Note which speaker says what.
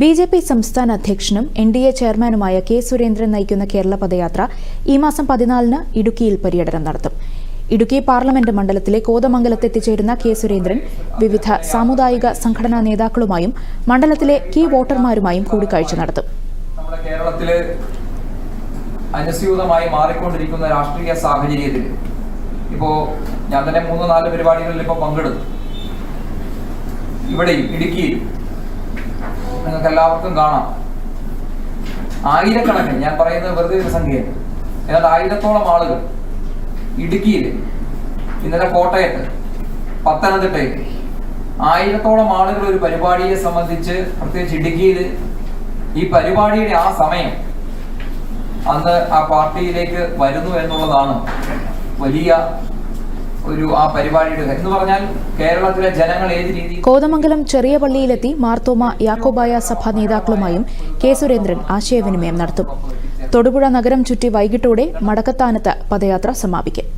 Speaker 1: B J P സംസ്ഥാന അധ്യക്ഷനും N D A ചെയർമാനുമായ കെ സുരേന്ദ്രൻ നയിക്കുന്ന കേരള പദയാത്ര ഈ മാസം പതിനാലിന് ഇടുക്കിയിൽ പര്യടനം നടത്തും. ഇടുക്കി പാർലമെന്റ് മണ്ഡലത്തിലെ കോതമംഗലത്ത് എത്തിച്ചേരുന്ന കെ സുരേന്ദ്രൻ വിവിധ സാമുദായിക സംഘടനാ നേതാക്കളുമായും മണ്ഡലത്തിലെ കീ വോട്ടർമാരുമായും കൂടിക്കാഴ്ച നടത്തും.
Speaker 2: കേരളത്തിൽ അനുസ്യൂതമായി മാറിക്കൊണ്ടിരിക്കുന്ന രാഷ്ട്രീയ സാഹചര്യത്തിൽ ഇപ്പോ ഞാൻ തന്നെ മൂന്ന് നാല് പരിപാടികളിൽ ഇപ്പൊ പങ്കെടുത്തു. ഇവിടെയും ഇടുക്കിയിൽ നിങ്ങൾക്ക് എല്ലാവർക്കും കാണാം. ആയിരക്കണക്കിന് ഞാൻ പറയുന്നത് വെറുതെ ഒരു സംഖ്യയാണ് എന്നാൽ ആയിരത്തോളം ആളുകൾ ഇടുക്കിയിൽ ഇന്നലെ കോട്ടയത്ത് പത്തനംതിട്ടയിൽ ആയിരത്തോളം ആളുകൾ ഒരു പരിപാടിയെ സംബന്ധിച്ച് പ്രത്യേകിച്ച് ഇടുക്കിയിൽ ഈ പരിപാടിയുടെ ആ സമയം അന്ന് ആ പാർട്ടിയിലേക്ക് വരുന്നു എന്നുള്ളതാണ് വലിയ ഒരു ആ പരിപാടിയുടെ എന്ന് പറഞ്ഞാൽ കേരളത്തിലെ ജനങ്ങൾ ഏത് രീതിയിൽ
Speaker 1: കോതമംഗലം ചെറിയ പള്ളിയിലെത്തി മാർത്തോമ യാക്കോബായ സഭാ നേതാക്കളുമായും കെ സുരേന്ദ്രൻ ആശയവിനിമയം നടത്തും. തൊടുപുഴ നഗരം ചുറ്റി വൈകിട്ടോടെ മടക്കത്താനത്ത് പദയാത്ര സമാപിക്കും.